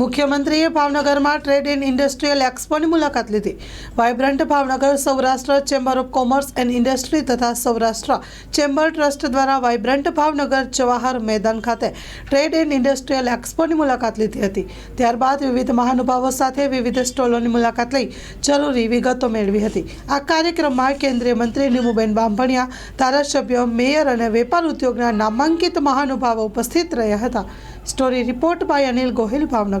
મુખ્યમંત્રીએ ભાવનગરમાં trade and industrial એક્સપોની મુલાકાત લીધી. Vibrant Bhavnagar Saurashtra chamber of commerce and industry તથા સૌરાષ્ટ્ર ચેમ્બર ટ્રસ્ટ દ્વારા વાઇબ્રન્ટ ભાવનગર જવાહર મેદાન ખાતે ટ્રેડ એન્ડ ઇન્ડસ્ટ્રીયલ એક્સપોની મુલાકાત લીધી હતી. ત્યારબાદ વિવિધ મહાનુભાવો સાથે વિવિધ સ્ટોલોની મુલાકાત લઈ જરૂરી વિગતો મેળવી હતી. આ કાર્યક્રમમાં કેન્દ્રીય મંત્રી નીમુબેન બાંભણિયા ધારાસભ્ય, મેયર અને વેપાર ઉદ્યોગના નામાંકિત મહાનુભાવો ઉપસ્થિત રહ્યા હતા. Story report by Anil Gohil, Bhavnagar.